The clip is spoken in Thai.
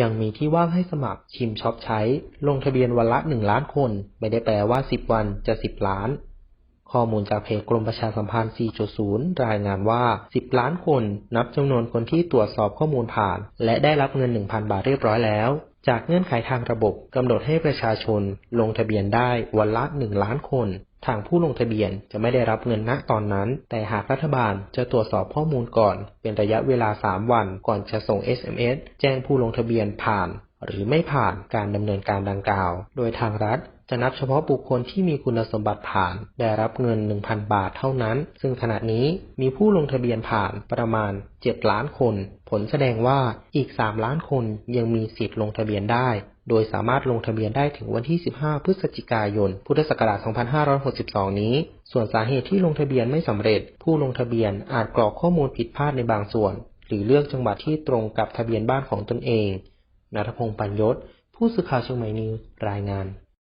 ยังมีที่ว่างให้สมัครชิมช็อปใช้ ลงทะเบียนวันละ1ล้านคน ไม่ได้แปลว่า10วันจะ10ล้าน ข้อมูลจากเพจกรมประชาสัมพันธ์ 4.0 รายงานว่า 10 ล้านคน นับจำนวนคนที่ตรวจสอบข้อมูลผ่าน และได้รับเงิน 1,000 บาทเรียบร้อยแล้ว จากเงื่อนไขทางระบบกำหนดให้ประชาชน ลงทะเบียนได้วันละ 1 ล้านคน ทางผู้ลงทะเบียนจะไม่ได้รับเงินณตอนนั้น แต่หากรัฐบาลจะตรวจสอบข้อมูลก่อน เป็นระยะเวลา 3 วัน ก่อนจะส่ง SMS แจ้งผู้ลงทะเบียนผ่าน หรือไม่ผ่านการดำเนินการดังกล่าว โดยทางรัฐจะนับเฉพาะบุคคลที่มีคุณสมบัติผ่าน ได้รับเงิน 1,000 บาทเท่านั้น ซึ่งขณะนี้มีผู้ลงทะเบียนผ่านประมาณ 7 ล้านคน ผลแสดงว่าอีก 3 ล้านคนยังมีสิทธิ์ลงทะเบียนได้ โดยสามารถลงทะเบียนได้ถึงวันที่ 15 พฤศจิกายน พุทธศักราช 2562 นี้ ส่วนสาเหตุที่ลงทะเบียนไม่สำเร็จ ผู้ลงทะเบียนอาจกรอกข้อมูลผิดพลาดในบางส่วน หรือเลือกจังหวัดที่ตรงกับทะเบียนบ้านของตนเอง ณัฐพงษ์ปัญยศ ผู้สื่อข่าวเชียงใหม่นิวส์รายงาน